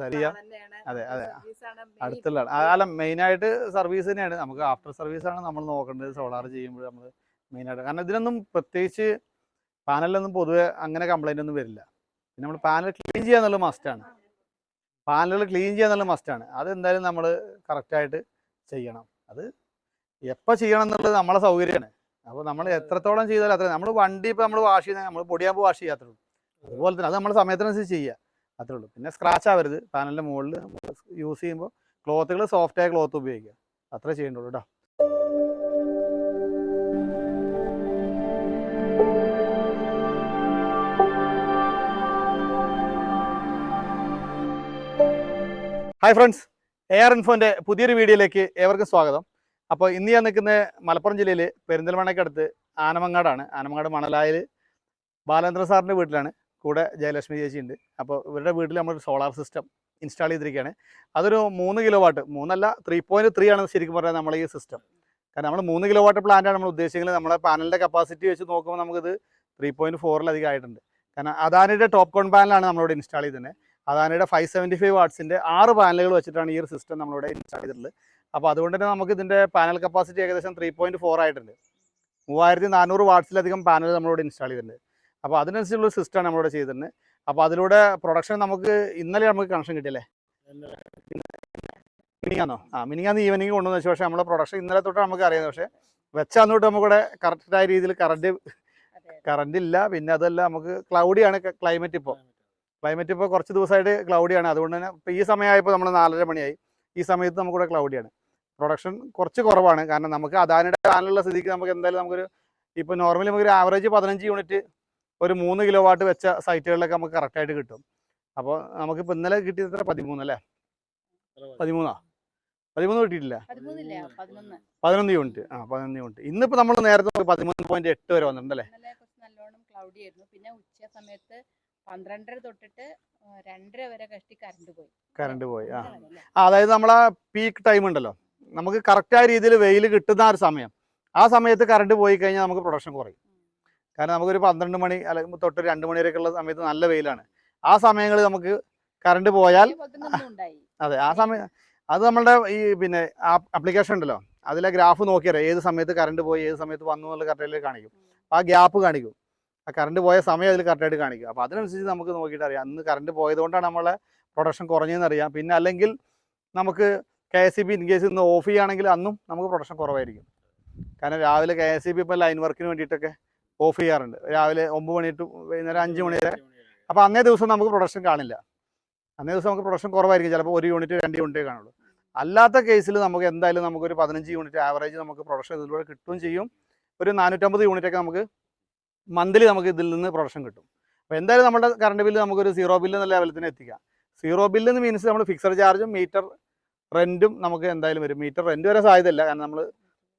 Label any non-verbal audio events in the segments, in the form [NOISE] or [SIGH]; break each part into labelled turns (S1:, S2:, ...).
S1: തന്നെയാണ്
S2: അതെ, അതെ. അടുത്തുള്ള അല്ല മെയിനായിട്ട് സർവീസ് തന്നെയാണ്. നമുക്ക് ആഫ്റ്റർ സർവീസ് ആണ് നമ്മൾ നോക്കേണ്ടത്. സോളാർ ചെയ്യുമ്പോൾ നമ്മൾ മെയിൻ ആയിട്ട് കാരണം ഇതിനൊന്നും പ്രത്യേകിച്ച് പാനലൊന്നും പൊതുവെ അങ്ങനെ കംപ്ലൈന്റ് ഒന്നും വരില്ല. പിന്നെ നമ്മൾ പാനൽ ക്ലീൻ ചെയ്യുക മസ്റ്റ് മസ്റ്റാണ് പാനലുകൾ ക്ലീൻ ചെയ്യുക മസ്റ്റ് മസ്റ്റാണ് അത് എന്തായാലും നമ്മൾ കറക്റ്റായിട്ട് ചെയ്യണം. അത് എപ്പോൾ ചെയ്യണം എന്നുള്ളത് നമ്മളെ സൗകര്യമാണ്. അപ്പോൾ നമ്മൾ എത്രത്തോളം ചെയ്താലും അത്ര നമ്മൾ വണ്ടി ഇപ്പോൾ നമ്മൾ വാഷ് ചെയ്യുന്ന നമ്മൾ പൊടിയാകുമ്പോൾ വാഷ് ചെയ്യാത്തേ ഉള്ളൂ. അതുപോലെ തന്നെ അത് നമ്മൾ സമയത്തിനനുസരിച്ച് ചെയ്യുക അത്രേ ഉള്ളൂ. പിന്നെ സ്ക്രാച്ച് ആവരുത്. പാനലിന്റെ മുകളിൽ യൂസ് ചെയ്യുമ്പോൾ ക്ലോത്തുകൾ സോഫ്റ്റ് ആയ ക്ലോത്ത് ഉപയോഗിക്കുക. അത്രേ ചെയ്യേണ്ടുള്ളൂ കേട്ടോ ഹായ് ഫ്രണ്ട്സ് എ ആർ ഇൻഫോന്റെ പുതിയൊരു വീഡിയോയിലേക്ക് ഏവർക്കും സ്വാഗതം. അപ്പോൾ ഇന്ന് ഞാൻ നിൽക്കുന്ന മലപ്പുറം ജില്ലയിൽ പെരിന്തൽമണ്ണയ്ക്കടുത്ത് ആനമങ്ങാടാണ്. ആനമങ്ങാട് മണലായിൽ ബാലേന്ദ്ര സാറിന്റെ വീട്ടിലാണ്. കൂടെ ജയലക്ഷ്മി ചേച്ചി ഉണ്ട് അപ്പോൾ ഇവരുടെ വീട്ടിൽ നമ്മൾ സോളാർ സിസ്റ്റം ഇൻസ്റ്റാൾ ചെയ്തിരിക്കുകയാണ് അതൊരു മൂന്ന് കിലോ വാട്ട് മൂന്നല്ല ത്രീ പോയിന്റ് ത്രീ ആണ് ശരിക്കും പറഞ്ഞാൽ നമ്മളെ ഈ സിസ്റ്റം കാരണം നമ്മൾ മൂന്ന് കിലോ വാട്ട് പ്ലാന്റാണ് നമ്മൾ ഉദ്ദേശിക്കുന്നത്. നമ്മളെ പാനലിന്റെ കപ്പാസിറ്റി വെച്ച് നോക്കുമ്പോൾ നമുക്കിത് ത്രീ പോയിന്റ് ഫോറിലധികം ആയിട്ടുണ്ട്. കാരണം അദാനിയുടെ ടോപ്പ് കോൺ പാനലാണ് നമ്മളിവിടെ ഇൻസ്റ്റാൾ ചെയ്തിരുന്നത് അദാനിയുടെ ഫൈവ് സെവന്റി ഫൈവ് വാട്ട്സിന്റെ ആറ് പാനലുകൾ വെച്ചിട്ടാണ് ഈ ഒരു സിസ്റ്റം നമ്മളിവിടെ ഇൻസ്റ്റാൾ ചെയ്തിട്ടുള്ളത്. അപ്പോൾ അതുകൊണ്ട് തന്നെ നമുക്ക് ഇതിന്റെ പാനൽ കപ്പാസിറ്റി ഏകദേശം ത്രീ പോയിന്റ് ഫോർ ആയിട്ടുണ്ട്. മൂവായിരത്തി നാനൂറ് വാട്ട്സിലധികം പാനൽ നമ്മളിവിടെ ഇൻസ്റ്റാൾ ചെയ്തിട്ടുണ്ട്. അപ്പോൾ അതിനനുസരിച്ചുള്ള സിസ്റ്റമാണ് നമ്മളിവിടെ ചെയ്തിട്ടുണ്ട് അപ്പോൾ അതിലൂടെ പ്രൊഡക്ഷൻ നമുക്ക് ഇന്നലെ നമുക്ക് കണക്ഷൻ കിട്ടിയല്ലേ? മിനിങ്ങാന്നോ ആ മിനിങ്ങാന്ന് ഈവനിങ് കൊണ്ടുവന്നു വെച്ചു. പക്ഷേ നമ്മളെ പ്രൊഡക്ഷൻ ഇന്നലെ തൊട്ട് നമുക്ക് അറിയാം. പക്ഷേ വെച്ച തൊട്ട് നമുക്കിവിടെ കറക്റ്റായ രീതിയിൽ കറണ്ട്. കറണ്ട് ഇല്ല. പിന്നെ അതല്ല നമുക്ക് ക്ലൗഡിയാണ് ക്ലൈമറ്റ് ഇപ്പോൾ ക്ലൈമറ്റ് ഇപ്പോൾ കുറച്ച് ദിവസമായിട്ട് ക്ലൗഡിയാണ് അതുകൊണ്ട് തന്നെ ഇപ്പോൾ ഈ സമയമായപ്പോൾ നമ്മൾ നാലര മണിയായി. ഈ സമയത്ത് നമുക്കിവിടെ ക്ലൗഡിയാണ് പ്രൊഡക്ഷൻ കുറച്ച് കുറവാണ്. കാരണം നമുക്ക് അദാനിയുടെ ആനുള്ള സ്ഥിതിക്ക് നമുക്ക് എന്തായാലും നമുക്കൊരു ഇപ്പോൾ നോർമലി നമുക്കൊരു ആവറേജ് പതിനഞ്ച് യൂണിറ്റ് ഒരു മൂന്ന് കിലോ വാട്ട് വെച്ച സൈറ്റുകളിലൊക്കെ നമുക്ക് കറക്റ്റായിട്ട് കിട്ടും. അപ്പോൾ നമുക്കിപ്പോൾ ഇന്നലെ കിട്ടിയത് എത്ര? പതിമൂന്ന് അല്ലേ? പതിമൂന്നാ? പതിമൂന്ന് കിട്ടിയിട്ടില്ല.
S1: പതിനൊന്ന്.
S2: യൂണിറ്റ്. ആ പതിനൊന്ന് യൂണിറ്റ്. ഇന്നിപ്പോൾ നമ്മൾ നേരത്തെ പതിമൂന്ന് പോയിന്റ് എട്ട് വരെ വന്നിട്ടുണ്ടല്ലേ?
S1: ഇന്നലെ കുറച്ച് നല്ലോണം ക്ലൗഡി ആയിരുന്നു. പിന്നെ ഉച്ച സമയത്ത് പന്ത്രണ്ടര തൊട്ടിട്ട് രണ്ടര വരെ കഷ്ടി കറണ്ട് പോയി.
S2: കറണ്ട് പോയി ആ. ആ, അതായത് നമ്മളെ പീക്ക് ടൈം ഉണ്ടല്ലോ. നമുക്ക് കറക്റ്റായ രീതിയിൽ വെയിൽ കിട്ടുന്ന ആ ഒരു സമയം. ആ സമയത്ത് കറണ്ട് പോയി കഴിഞ്ഞാൽ നമുക്ക് പ്രൊഡക്ഷൻ കുറയും. കാരണം നമുക്കൊരു പന്ത്രണ്ട് മണി അല്ലെങ്കിൽ തൊട്ട് രണ്ട് മണി വരെയൊക്കെയുള്ള സമയത്ത് നല്ല വെയിലാണ്. ആ സമയങ്ങളിൽ നമുക്ക് കറണ്ട് പോയാൽ [LAUGHS] അതെ ആ സമയം അത് നമ്മളുടെ ഈ പിന്നെ ആപ്ലിക്കേഷൻ ഉണ്ടല്ലോ അതിലെ ഗ്രാഫ് നോക്കിയാൽ ഏത് സമയത്ത് കറണ്ട് പോയി ഏത് സമയത്ത് വന്നു എന്നുള്ള കറക്റ്റായിട്ട് കാണിക്കും. അപ്പോൾ ആ ഗ്യാപ്പ് കാണിക്കും. ആ കറണ്ട് പോയ സമയം അതിൽ കറക്റ്റായിട്ട് കാണിക്കും. അപ്പോൾ അതിനനുസരിച്ച് നമുക്ക് നോക്കിയിട്ട് അറിയാം. അന്ന് കറണ്ട് പോയതുകൊണ്ടാണ് നമ്മളെ പ്രൊഡക്ഷൻ കുറഞ്ഞതെന്ന് അറിയാം. പിന്നെ അല്ലെങ്കിൽ നമുക്ക് K S E B in case ഇന്ന് ഓഫ് ചെയ്യുകയാണെങ്കിൽ അന്നും നമുക്ക് പ്രൊഡക്ഷൻ കുറവായിരിക്കും. കാരണം രാവിലെ കെ എസ് സി ബി ഇപ്പോൾ ലൈൻ വർക്കിന് വേണ്ടിയിട്ടൊക്കെ ഓഫ് ചെയ്യാറുണ്ട്. രാവിലെ ഒമ്പത് മണി ടു വൈകുന്നേരം അഞ്ച് മണി വരെ. അപ്പോൾ അന്നേ ദിവസം നമുക്ക് പ്രൊഡക്ഷൻ കാണില്ല. അന്നേ ദിവസം നമുക്ക് പ്രൊഡക്ഷൻ കുറവായിരിക്കും. ചിലപ്പോൾ ഒരു യൂണിറ്റ് രണ്ട് യൂണിറ്റേ കാണുള്ളൂ. അല്ലാത്ത കേസിൽ നമുക്ക് എന്തായാലും നമുക്കൊരു പതിനഞ്ച് യൂണിറ്റ് ആവറേജ് നമുക്ക് പ്രൊഡക്ഷൻ ഇതിലൂടെ കിട്ടുകയും ചെയ്യും. ഒരു നാനൂറ്റമ്പത് യൂണിറ്റൊക്കെ നമുക്ക് മന്ത്ലി നമുക്ക് ഇതിൽ നിന്ന് പ്രൊഡക്ഷൻ കിട്ടും. അപ്പോൾ എന്തായാലും നമ്മുടെ കറണ്ട് ബില്ല് നമുക്കൊരു സീറോ ബില്ല് എന്ന ലെവലിൽ തന്നെ എത്തിക്കാം. സീറോ ബില്ല് എന്ന് മീൻസ് നമ്മൾ ഫിക്സഡ് ചാർജും മീറ്റർ റെന്റും നമുക്ക് എന്തായാലും വരും. മീറ്റർ റെന്റ് വരെ സാധ്യതയില്ല. കാരണം നമ്മൾ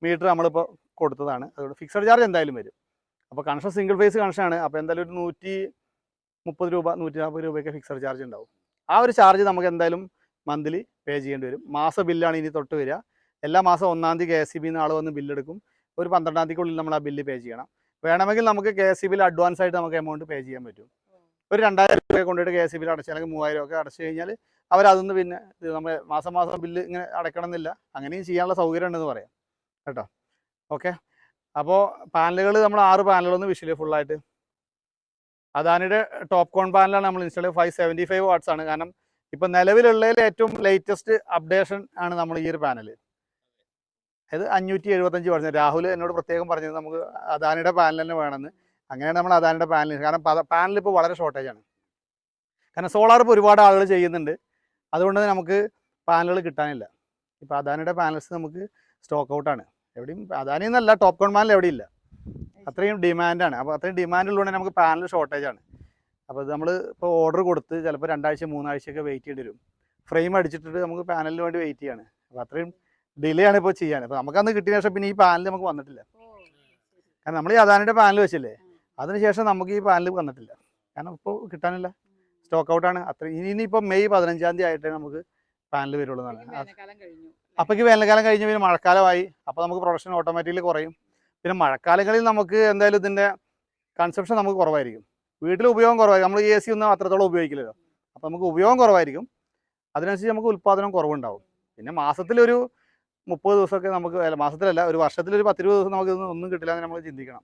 S2: മീറ്റർ നമ്മളിപ്പോൾ കൊടുത്തതാണ്. അതുകൊണ്ട് ഫിക്സഡ് ചാർജ് എന്തായാലും വരും. അപ്പോൾ കണക്ഷൻ സിംഗിൾ ഫേസ് കണക്ഷനാണ് അപ്പോൾ എന്തായാലും ഒരു നൂറ്റി മുപ്പത് രൂപ നൂറ്റി നാൽപ്പത് രൂപയൊക്കെ ഫിക്സഡ് ചാർജ് ഉണ്ടാവും ആ ഒരു ചാർജ് നമുക്ക് എന്തായാലും മന്ത്ലി പേ ചെയ്യേണ്ടി വരും. മാസ ബില്ലാണ് ഇനി തൊട്ട് വരിക. എല്ലാ മാസം ഒന്നാം തീയതി കെ എസ് സി ബിന്ന് ആൾ വന്ന് ബില്ലെടുക്കും ഒരു പന്ത്രണ്ടാം തീയതിക്കുള്ളിൽ നമ്മൾ ആ ബില്ല് പേ ചെയ്യണം. വേണമെങ്കിൽ നമുക്ക് K S E bill advance ആയിട്ട് നമുക്ക് എമൗണ്ട് പേ ചെയ്യാൻ പറ്റും. ഒരു രണ്ടായിരം രൂപ കൊണ്ടുപോയിട്ട് കെ എസ് സി ബിയിൽ അടച്ച് അല്ലെങ്കിൽ മൂവായിരം ഒക്കെ അടച്ചു കഴിഞ്ഞാൽ അവരതൊന്ന് പിന്നെ നമ്മൾ മാസം മാസം ബില്ല് ഇങ്ങനെ അടയ്ക്കണം എന്നില്ല അങ്ങനെയും ചെയ്യാനുള്ള സൗകര്യം ഉണ്ടെന്ന് പറയാം. കേട്ടോ? ഓക്കെ അപ്പോൾ പാനലുകൾ നമ്മൾ ആറ് പാനലുകളൊന്ന് ഫുൾ ഫുള്ളായിട്ട് അദാനിയുടെ ടോപ്പ് കോൺ പാനലാണ് നമ്മൾ install five seventy five watts ആണ്. കാരണം ഇപ്പം നിലവിലുള്ളതിൽ ഏറ്റവും ലേറ്റസ്റ്റ് അപ്ഡേഷൻ ആണ് നമ്മൾ ഈ ഒരു പാനൽ ഇത് അഞ്ഞൂറ്റി എഴുപത്തഞ്ച് വാട്ട്സ് രാഹുൽ എന്നോട് പ്രത്യേകം പറഞ്ഞത് നമുക്ക് അദാനിയുടെ പാനൽ തന്നെ വേണമെന്ന്. അങ്ങനെയാണ് നമ്മൾ അദാനിയുടെ പാനൽ കാരണം പാനൽ ഇപ്പോൾ വളരെ ഷോർട്ടേജ് ആണ്. കാരണം സോളാർ ഇപ്പോൾ ഒരുപാട് ആളുകൾ ചെയ്യുന്നുണ്ട്. അതുകൊണ്ട് നമുക്ക് പാനലുകൾ കിട്ടാനില്ല. ഇപ്പോൾ അദാനിയുടെ പാനൽസ് നമുക്ക് സ്റ്റോക്ക് ഔട്ടാണ് എവിടെയും അദാനി എന്നല്ല ടോപ്പ് കോൺ പാനൽ എവിടെയും ഇല്ല അത്രയും ഡിമാൻഡാണ് അപ്പോൾ അത്രയും ഡിമാൻഡ് ഉള്ളതുകൊണ്ട് നമുക്ക് പാനൽ ഷോർട്ടേജ് ആണ്. അപ്പോൾ ഇത് നമ്മൾ ഇപ്പോൾ ഓർഡർ കൊടുത്ത് ചിലപ്പോൾ രണ്ടാഴ്ച മൂന്നാഴ്ചയൊക്കെ വെയിറ്റ് ചെയ്യേണ്ടി വരും. ഫ്രെയിം അടിച്ചിട്ട് നമുക്ക് പാനലിന് വേണ്ടി വെയിറ്റ് ചെയ്യാണ്. അപ്പോൾ അത്രയും ഡിലേ ആണ് ഇപ്പോൾ ചെയ്യാൻ. അപ്പോൾ നമുക്കന്ന് കിട്ടിയ ശേഷം പിന്നെ ഈ പാനൽ നമുക്ക് വന്നിട്ടില്ല. കാരണം നമ്മൾ ഈ അദാനിയുടെ പാനൽ വെച്ചില്ലേ അതിനുശേഷം നമുക്ക് ഈ പാനൽ വന്നിട്ടില്ല. കാരണം ഇപ്പോൾ കിട്ടാനില്ല. സ്റ്റോക്ക് ഔട്ടാണ് അത്ര ഇനി ഇനിയിപ്പോൾ മെയ് പതിനഞ്ചാം തീയതി ആയിട്ടേ നമുക്ക് പാനൽ വരുള്ളൂ എന്നാണ്.
S1: അപ്പോഴേക്കും വേനൽക്കാലം കഴിഞ്ഞു
S2: പിന്നെ മഴക്കാലമായി. അപ്പോൾ നമുക്ക് പ്രൊഡക്ഷൻ ഓട്ടോമാറ്റിക്കലി കുറയും. പിന്നെ മഴക്കാലങ്ങളിൽ നമുക്ക് എന്തായാലും ഇതിന്റെ കൺസെപ്ഷൻ നമുക്ക് കുറവായിരിക്കും. വീട്ടിൽ ഉപയോഗം കുറവായിരിക്കും. നമ്മൾ എ സി ഒന്നും അത്രത്തോളം ഉപയോഗിക്കില്ലല്ലോ. അപ്പോൾ നമുക്ക് ഉപയോഗം കുറവായിരിക്കും. അതിനനുസരിച്ച് നമുക്ക് ഉൽപ്പാദനം കുറവുണ്ടാവും. പിന്നെ മാസത്തിലൊരു മുപ്പത് ദിവസമൊക്കെ നമുക്ക് അല്ല മാസത്തിലല്ല ഒരു വർഷത്തിലൊരു പത്തിരുപത് ദിവസം നമുക്ക് ഇതൊന്നും ഒന്നും കിട്ടില്ല എന്ന് നമ്മൾ ചിന്തിക്കണം.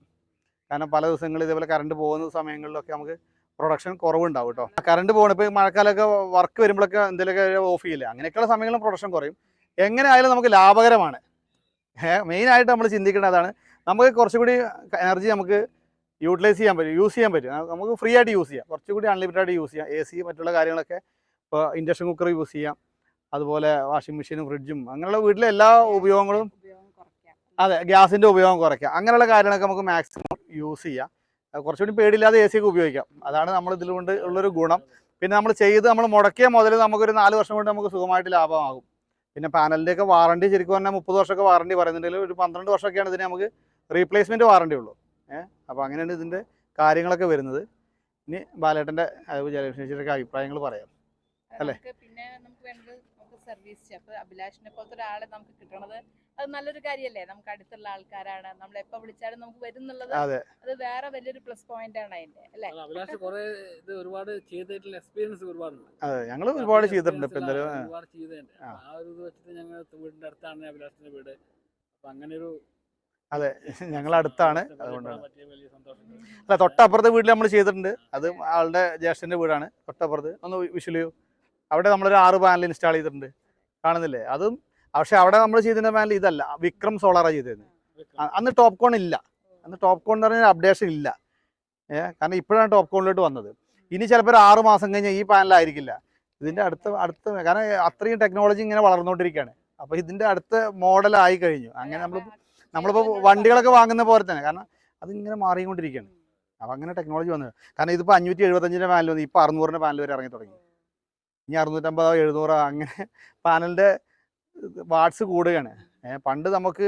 S2: കാരണം പല ദിവസങ്ങളിൽ ഇതേപോലെ കറണ്ട് പോകുന്ന സമയങ്ങളിലൊക്കെ നമുക്ക് പ്രൊഡക്ഷൻ കുറവുണ്ടാവും കേട്ടോ. കറണ്ട് പോകണം ഇപ്പോൾ മഴക്കാലമൊക്കെ വർക്ക് വരുമ്പോഴൊക്കെ എന്തെങ്കിലുമൊക്കെ ഓഫ് ചെയ്യില്ല? അങ്ങനെയൊക്കെയുള്ള സമയങ്ങളിൽ പ്രൊഡക്ഷൻ കുറയും. എങ്ങനെ ആയാലും നമുക്ക് ലാഭകരമാണ്. മെയിനായിട്ട് നമ്മൾ ചിന്തിക്കുന്നത് അതാണ്. നമുക്ക് കുറച്ചുകൂടി എനർജി നമുക്ക് യൂട്ടിലൈസ് ചെയ്യാൻ പറ്റും യൂസ് ചെയ്യാൻ പറ്റും. നമുക്ക് ഫ്രീ ആയിട്ട് യൂസ് ചെയ്യാം. കുറച്ചുകൂടി അൺലിമിറ്റഡ് ആയിട്ട് യൂസ് ചെയ്യാം. എ സി മറ്റുള്ള കാര്യങ്ങളൊക്കെ ഇപ്പോൾ ഇൻഡക്ഷൻ കുക്കർ യൂസ് ചെയ്യാം. അതുപോലെ വാഷിംഗ് മെഷീനും ഫ്രിഡ്ജും അങ്ങനെയുള്ള വീട്ടിലെ എല്ലാ ഉപയോഗങ്ങളും അതെ ഗ്യാസിന്റെ ഉപയോഗം കുറയ്ക്കാം. അങ്ങനെയുള്ള കാര്യങ്ങളൊക്കെ നമുക്ക് മാക്സിമം യൂസ് ചെയ്യാം. കുറച്ചുകൂടി പേടിയില്ലാതെ എ സി ഒക്കെ ഉപയോഗിക്കാം. അതാണ് നമ്മൾ ഇതിലുകൊണ്ട് ഉള്ളൊരു ഗുണം. പിന്നെ നമ്മൾ ചെയ്ത് നമ്മൾ മുടക്കിയ മുതൽ നമുക്കൊരു നാല് വർഷം കൊണ്ട് നമുക്ക് സുഖമായിട്ട് ലാഭമാകും. പിന്നെ പാനലിന്റെയൊക്കെ വാറണ്ടി ശരിക്കും പറഞ്ഞാൽ മുപ്പത് വർഷമൊക്കെ വാറണ്ടി പറയുന്നുണ്ടെങ്കിൽ ഒരു പന്ത്രണ്ട് വർഷമൊക്കെയാണ് ഇതിന് നമുക്ക് റീപ്ലേസ്മെന്റ് വാറണ്ടി ഉള്ളൂ. ഏഹ് അപ്പോൾ അങ്ങനെയാണ് ഇതിന്റെ കാര്യങ്ങളൊക്കെ വരുന്നത്. ഇനി ബാലേട്ടന്റെ ജലവിശേഷിയുടെ അഭിപ്രായങ്ങൾ പറയാം. അല്ലേ?
S1: പിന്നെ നമുക്ക് സർവീസ് ചെഫ് അഭിലാഷിനെ പോലത്തെ ഒരാളെ നമുക്ക് കിട്ടണത് അത് നല്ലൊരു കാര്യല്ലേ? നമുക്ക് അടുത്തുള്ള ആൾക്കാരാണ്. നമ്മൾ എപ്പോ വിളിച്ചാലും നമുക്ക് വരും എന്നുള്ളത്
S2: അതെ.
S1: അത് വേറെ വലിയൊരു പ്ലസ് പോയിന്റ് ആണ് അതിന്റെ അല്ലെ?
S3: അഭിലാഷ് കുറെ ഇത് ഒരുപാട് ചെയ്തിട്ടുള്ള എക്സ്പീരിയൻസ് ഒരുപാടുണ്ട്.
S2: അതെ ഞങ്ങൾ ഒരുപാട് ചെയ്തിട്ടുണ്ട് ഇപ്പം
S3: ഒരുപാട് ചെയ്തിട്ടുണ്ട്.
S2: ആ.
S3: ഒരു ഇത് വെച്ചിട്ട് ഞങ്ങൾ വീടിന്റെ അടുത്താണ് അഭിലാഷിന്റെ വീട്. അപ്പൊ അങ്ങനെ ഒരു
S2: അതെ ഞങ്ങൾ അടുത്താണ്. അതുകൊണ്ടാണ്.
S3: പറ്റിയ വലിയ സന്തോഷം.
S2: അല്ല തൊട്ടപ്പുറത്തെ വീട്ടിൽ നമ്മൾ ചെയ്തിട്ടുണ്ട്. അത് ആളുടെ ജ്യേഷ്ഠന്റെ വീടാണ്. തൊട്ടപ്പുറത്ത്. ഒന്ന് ചെയ്യൂ. അവിടെ നമ്മളൊരു ആറ് പാനൽ ഇൻസ്റ്റാൾ ചെയ്തിട്ടുണ്ട്. കാണുന്നില്ലേ? അതും പക്ഷെ അവിടെ നമ്മൾ ചെയ്തിരുന്ന പാനൽ ഇതല്ല. വിക്രം സോളാറാണ് ചെയ്തിരുന്നത്. അന്ന് ടോപ്പ് കോൺ ഇല്ല. അന്ന് ടോപ്പ് കോൺ എന്ന് പറഞ്ഞാൽ അപ്ഡേഷൻ ഇല്ല. ഏഹ് കാരണം ഇപ്പോഴാണ് ടോപ്പ് കോണിലോട്ട് വന്നത്. ഇനി ചിലപ്പോൾ ഒരു ആറ് മാസം കഴിഞ്ഞാൽ ഈ പാനലായിരിക്കില്ല ഇതിന്റെ അടുത്ത അടുത്ത കാരണം അത്രയും ടെക്നോളജി ഇങ്ങനെ വളർന്നുകൊണ്ടിരിക്കുകയാണ്. അപ്പോൾ ഇതിന്റെ അടുത്ത മോഡലായി കഴിഞ്ഞു. അങ്ങനെ നമ്മൾ നമ്മളിപ്പോൾ വണ്ടികളൊക്കെ വാങ്ങുന്ന പോലെ തന്നെ. കാരണം അതിങ്ങനെ മാറിക്കൊണ്ടിരിക്കുകയാണ്. അപ്പോൾ അങ്ങനെ ടെക്നോളജി വന്നത് കാരണം ഇതിപ്പോൾ അഞ്ഞൂറ്റി എഴുപത്തഞ്ചിന്റെ പാനൽ വന്നു. ഇപ്പോൾ അറുന്നൂറിന്റെ പാനൽ വരെ ഇറങ്ങി തുടങ്ങി. ഇനി അറുന്നൂറ്റമ്പതോ എഴുന്നൂറോ അങ്ങനെ പാനലിന്റെ വാട്ട്സ് കൂടുകയാണ്. പണ്ട് നമുക്ക്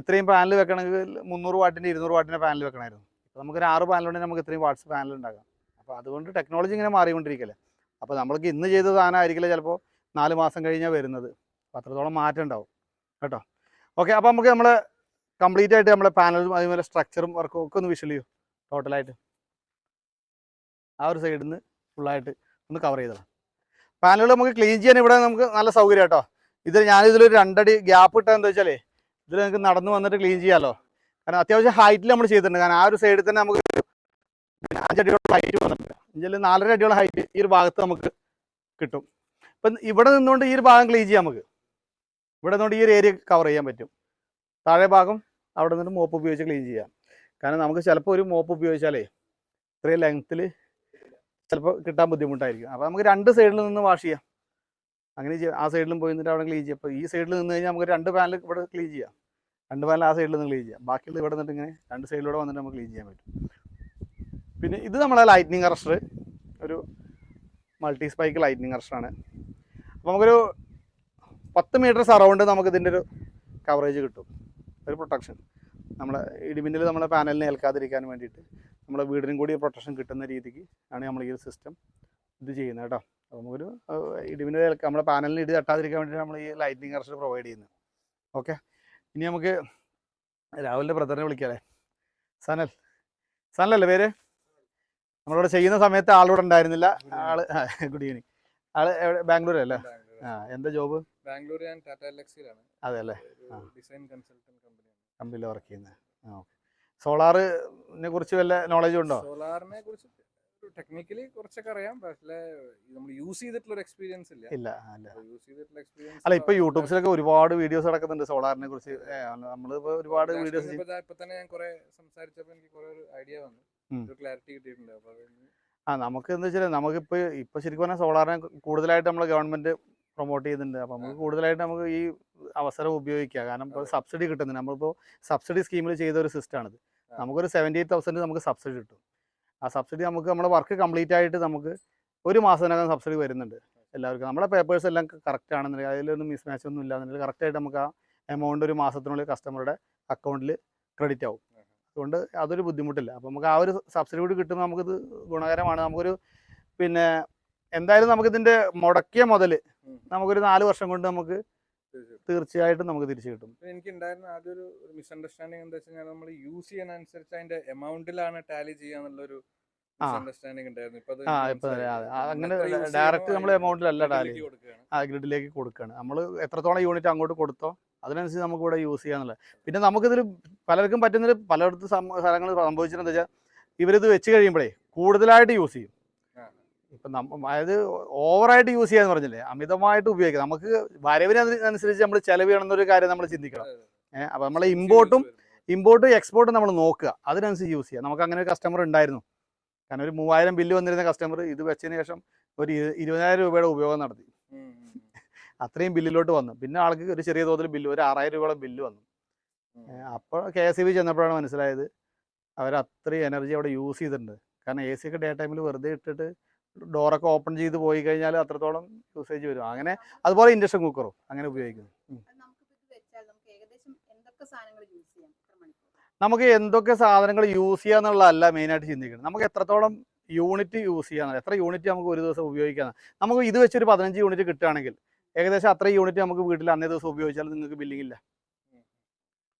S2: ഇത്രയും പാനൽ വെക്കണമെങ്കിൽ മുന്നൂറ് വാട്ടിന്റെ ഇരുന്നൂറ് വാട്ടിന്റെ പാനൽ വെക്കണമായിരുന്നു. ഇപ്പോൾ നമുക്കൊരു ആറ് പാനലുണ്ടെങ്കിൽ നമുക്ക് ഇത്രയും വാട്ട്സ് പാനൽ ഉണ്ടാകാം അപ്പോൾ അതുകൊണ്ട് ടെക്നോളജി ഇങ്ങനെ മാറിക്കൊണ്ടിരിക്കല്ലേ. അപ്പോൾ നമ്മൾക്ക് ഇന്ന് ചെയ്ത സാധനം ആയിരിക്കില്ല ചിലപ്പോൾ നാല് മാസം കഴിഞ്ഞാൽ വരുന്നത്. അപ്പോൾ അത്രത്തോളം മാറ്റം ഉണ്ടാവും. കേട്ടോ? ഓക്കെ അപ്പോൾ നമുക്ക് നമ്മൾ കംപ്ലീറ്റ് ആയിട്ട് നമ്മളെ പാനലും അതുപോലെ സ്ട്രക്ചറും വർക്കും ഒക്കെ ഒന്ന് വിഷ്വൽ ചെയ്യും. ടോട്ടലായിട്ട് ആ ഒരു സൈഡിൽ നിന്ന് ഫുള്ളായിട്ട് ഒന്ന് കവർ ചെയ്തതാണ് പാനലുകൾ നമുക്ക് ക്ലീൻ ചെയ്യാൻ ഇവിടെ നമുക്ക് നല്ല സൗകര്യം കേട്ടോ ഇത് ഞാനിതിലൊരു രണ്ടടി ഗ്യാപ്പ് ഇട്ടത് എന്താ വെച്ചാലേ ഇതിൽ നമുക്ക് നടന്നു വന്നിട്ട് ക്ലീൻ ചെയ്യാമല്ലോ കാരണം അത്യാവശ്യം ഹൈറ്റിൽ നമ്മൾ ചെയ്തിട്ടുണ്ട്. കാരണം ആ ഒരു സൈഡിൽ തന്നെ നമുക്ക് അഞ്ചടിയോളം ഹൈറ്റ് വന്നിട്ടുണ്ട്. അഞ്ചല്ല നാലര അടിയോളം ഹൈറ്റ് ഈ ഒരു ഭാഗത്ത് നമുക്ക് കിട്ടും. ഇപ്പം ഇവിടെ നിന്നുകൊണ്ട് ഈ ഒരു ഭാഗം ക്ലീൻ ചെയ്യാം നമുക്ക്. ഇവിടെ നിന്നുകൊണ്ട് ഈ ഒരു ഏരിയ കവർ ചെയ്യാൻ പറ്റും. താഴെ ഭാഗം അവിടെ നിന്നിട്ട് മോപ്പ് ഉപയോഗിച്ച് ക്ലീൻ ചെയ്യാം. കാരണം നമുക്ക് ചിലപ്പോൾ ഒരു മോപ്പ് ഉപയോഗിച്ചാലേ ഇത്രയും ലെങ്ത്തിൽ ചിലപ്പോൾ കിട്ടാൻ ബുദ്ധിമുട്ടായിരിക്കും. അപ്പോൾ നമുക്ക് രണ്ട് സൈഡിൽ നിന്ന് വാഷ് ചെയ്യാം. അങ്ങനെ ആ സൈഡിലും പോയി നിന്നിട്ട് അവിടെ ക്ലീൻ ചെയ്യാം. അപ്പോൾ ഈ സൈഡിൽ നിന്ന് കഴിഞ്ഞാൽ നമുക്ക് രണ്ട് പാനൽ ഇവിടെ ക്ലീൻ ചെയ്യാം. രണ്ട് പാനൽ ആ സൈഡിൽ നിന്ന് ക്ലീൻ ചെയ്യാം. ബാക്കിയുള്ള ഇവിടെ നിന്നിട്ട് ഇങ്ങനെ രണ്ട് സൈഡിലൂടെ വന്നിട്ട് നമുക്ക് ക്ലീൻ ചെയ്യാൻ പറ്റും. പിന്നെ ഇത് നമ്മളെ ലൈറ്റ്നിങ് അറസ്റ്റർ ഒരു മൾട്ടി സ്പൈക്ക് ലൈറ്റ്നിങ് അറസ്റ്ററാണ് അപ്പോൾ നമുക്കൊരു പത്ത് മീറ്റർ സറൗണ്ട് നമുക്ക് ഇതിന്റെ ഒരു കവറേജ് കിട്ടും. ഒരു പ്രൊട്ടക്ഷൻ നമ്മളെ ഇടിമിന്നൽ നമ്മളെ പാനലിനെ ഏൽക്കാതിരിക്കാൻ വേണ്ടിയിട്ട്. നമ്മളെ വീടിനും കൂടി പ്രൊട്ടക്ഷൻ കിട്ടുന്ന രീതിക്ക് ആണ് നമ്മൾ ഈ ഒരു സിസ്റ്റം ഇത് ചെയ്യുന്നത് കേട്ടോ. അപ്പോൾ നമുക്കൊരു ഇടിവിന്റെ നമ്മുടെ പാനലിന് ഇടി തട്ടാതിരിക്കാൻ വേണ്ടിയിട്ട് നമ്മൾ ഈ ലൈറ്റിംഗ് അറസ്റ്റ് പ്രൊവൈഡ് ചെയ്യുന്നത് ഓക്കെ ഇനി നമുക്ക് രാഹുലിന്റെ ബ്രദറിനെ വിളിക്കാല്ലേ? സനൽ. സനലല്ലേ പേര്? നമ്മളിവിടെ ചെയ്യുന്ന സമയത്ത് ആളിവിടെ ഉണ്ടായിരുന്നില്ല. ആൾ ഗുഡ് ഈവനിങ് ആൾ എവിടെ? ബാംഗ്ലൂർ അല്ലേ ആ എന്താ ജോബ്
S4: ബാംഗ്ലൂർ ഞാൻ ടാറ്റ
S2: അതെ അല്ലേ?
S4: ഡിസൈൻ കൺസൾട്ടന്റ് കമ്പനിയാണ്
S2: കമ്പനിയിൽ വർക്ക് ചെയ്യുന്നത് ആ ഓക്കെ സോളാറിനെ കുറിച്ച് വല്ല നോളജ് ഉണ്ടോ?
S4: സോളാറിനെ കുറിച്ച് ടെക്നിക്കലി കുറച്ചൊക്കെ അറിയാം പക്ഷേ നമ്മൾ യൂസ് ചെയ്തിട്ടുള്ള ഒരു എക്സ്പീരിയൻസ് ഇല്ല.
S2: ഇല്ല അല്ല.
S4: യൂസ് ചെയ്തിട്ടുള്ള എക്സ്പീരിയൻസ്
S2: അല്ല ഇപ്പൊ യൂട്യൂബ്സിലൊക്കെ ഒരുപാട് വീഡിയോസ് നടക്കുന്നുണ്ട് സോളാറിനെ കുറിച്ച്. നമ്മളിപ്പോ ഒരുപാട് വീഡിയോസ്
S4: ഇപ്പൊ തന്നെ ഞാൻ കുറെ സംസാരിച്ചപ്പോൾ എനിക്ക് കുറെ ഒരു ഐഡിയ വന്നു. ഒരു ക്ലാരിറ്റി കിട്ടിയിട്ടുണ്ട്. അപ്പൊ
S2: ആ നമുക്ക് എന്താ വെച്ചാൽ നമുക്കിപ്പോ ഇപ്പൊ ശരിക്കും പറഞ്ഞാൽ സോളാറിനെ കൂടുതലായിട്ട് നമ്മൾ ഗവൺമെന്റ് പ്രൊമോട്ട് ചെയ്യുന്നുണ്ട് അപ്പൊ നമുക്ക് കൂടുതലായിട്ട് നമുക്ക് ഈ അവസരം ഉപയോഗിക്കാം. കാരണം ഇപ്പോൾ സബ്സിഡി കിട്ടുന്നുണ്ട് നമ്മളിപ്പോൾ സബ്സിഡി സ്കീമിൽ ചെയ്ത ഒരു സിസ്റ്റമാണിത്. നമുക്കൊരു സെവന്റി എയ്റ്റ് തൗസൻഡ് നമുക്ക് സബ്സിഡി കിട്ടും. ആ സബ്സിഡി നമുക്ക് നമ്മുടെ വർക്ക് കംപ്ലീറ്റ് ആയിട്ട് നമുക്ക് ഒരു മാസത്തിനകം സബ്സിഡി വരുന്നുണ്ട് എല്ലാവർക്കും. നമ്മുടെ പേപ്പേഴ്സ് എല്ലാം കറക്റ്റ് ആണെന്നുണ്ടെങ്കിൽ അതിലൊന്നും മിസ്മാച്ച് ഒന്നും ഇല്ലാന്നുണ്ടെങ്കിൽ കറക്റ്റായിട്ട് നമുക്ക് ആ എമൗണ്ട് ഒരു മാസത്തിനുള്ളിൽ കസ്റ്റമറുടെ അക്കൗണ്ടിൽ ക്രെഡിറ്റ് ആവും. അതുകൊണ്ട് അതൊരു ബുദ്ധിമുട്ടില്ല. അപ്പോൾ നമുക്ക് ആ ഒരു സബ്സിഡി കൂടി കിട്ടുമ്പോൾ നമുക്കിത് ഗുണകരമാണ്. നമുക്കൊരു പിന്നെ എന്തായാലും നമുക്കിതിന്റെ മുടക്കിയ മുതൽ. നമുക്കൊരു നാല് വർഷം കൊണ്ട് നമുക്ക്
S4: തീർച്ചയായിട്ടും.
S2: നമുക്ക് തിരിച്ചു കിട്ടും.
S4: എനിക്ക് ഉണ്ടായിരുന്ന ആദ്യം ഒരു മിസ്അണ്ടർസ്റ്റാൻഡിങ് എന്താ വെച്ചാൽ നമ്മൾ യൂസ് ചെയ്യാൻ അനുസരിച്ച് അതിന്റെ എമൗണ്ടിലാണ് ടാലി ചെയ്യാന്നുള്ളൊരു
S2: അങ്ങനെ ഡയറക്റ്റ് നമ്മൾ എമൗണ്ടിലല്ല
S4: ടാലി.
S2: ആ ഗ്രിഡിലേക്ക് കൊടുക്കുകയാണ് നമ്മൾ എത്രത്തോളം യൂണിറ്റ് അങ്ങോട്ട് കൊടുത്തോ അതിനനുസരിച്ച് നമുക്ക് ഇവിടെ യൂസ് ചെയ്യാന്നുള്ളത് പിന്നെ നമുക്കിതിൽ പലർക്കും പറ്റുന്നൊരു പലയിടത്ത് സ്ഥലങ്ങൾ സംഭവിച്ചിട്ടുണ്ടെന്ന് വെച്ചാൽ ഇവരിത് വെച്ച് കഴിയുമ്പോഴേ കൂടുതലായിട്ട് യൂസ് ചെയ്യും. ഇപ്പം നമ്മ അതായത് ഓവറായിട്ട് യൂസ് ചെയ്യാന്ന് പറഞ്ഞില്ലേ? അമിതമായിട്ട് ഉപയോഗിക്കുക നമുക്ക് വരവിന് അനുസരിച്ച് നമ്മൾ ചെലവ് ചെയ്യണമെന്നൊരു കാര്യം നമ്മൾ ചിന്തിക്കണം. ഏഹ് അപ്പം നമ്മൾ ഇമ്പോർട്ടും ഇമ്പോർട്ടും എക്സ്പോർട്ടും നമ്മൾ നോക്കുക. അതിനനുസരിച്ച് യൂസ് ചെയ്യുക നമുക്ക് അങ്ങനെ ഒരു കസ്റ്റമർ ഉണ്ടായിരുന്നു. കാരണം ഒരു മൂവായിരം ബില്ല് വന്നിരുന്ന കസ്റ്റമർ ഇത് വെച്ചതിന് ശേഷം ഒരു ഇരു- ഇരുപതിനായിരം രൂപയുടെ ഉപയോഗം നടത്തി. അത്രയും ബില്ലിലോട്ട് വന്നു. പിന്നെ ആൾക്ക് ഒരു ചെറിയ തോതിൽ ബില്ല് ഒരു ആറായിരം രൂപയുടെ ബില്ല് വന്നു. അപ്പോൾ കെ എസ് ബി ചെന്നപ്പോഴാണ് മനസ്സിലായത്. അവർ അത്രയും എനർജി അവിടെ യൂസ് ചെയ്തിട്ടുണ്ട്. കാരണം എ സി ഒക്കെ ഡേ ടൈമിൽ വെറുതെ ഇട്ടിട്ട് ഡോറൊക്കെ ഓപ്പൺ ചെയ്ത് പോയി കഴിഞ്ഞാൽ അത്രത്തോളം യൂസേജ് വരും. അങ്ങനെ അതുപോലെ ഇൻഡക്ഷൻ കുക്കറും അങ്ങനെ ഉപയോഗിക്കുന്നു.
S1: നമുക്ക് എന്തൊക്കെ സാധനങ്ങൾ യൂസ്
S2: ചെയ്യുക എന്നുള്ളതല്ല മെയിനായിട്ട് ചിന്തിക്കുന്നത്. നമുക്ക് എത്രത്തോളം യൂണിറ്റ് യൂസ് ചെയ്യാൻ എത്ര യൂണിറ്റ് നമുക്ക് ഒരു ദിവസം ഉപയോഗിക്കാം. നമുക്ക് ഇത് വെച്ചൊരു പതിനഞ്ച് യൂണിറ്റ് കിട്ടുകയാണെങ്കിൽ ഏകദേശം അത്ര യൂണിറ്റ് നമുക്ക് വീട്ടിൽ അന്നേ ദിവസം ഉപയോഗിച്ചാൽ നിങ്ങൾക്ക് ബില്ലിംഗ് ഇല്ല.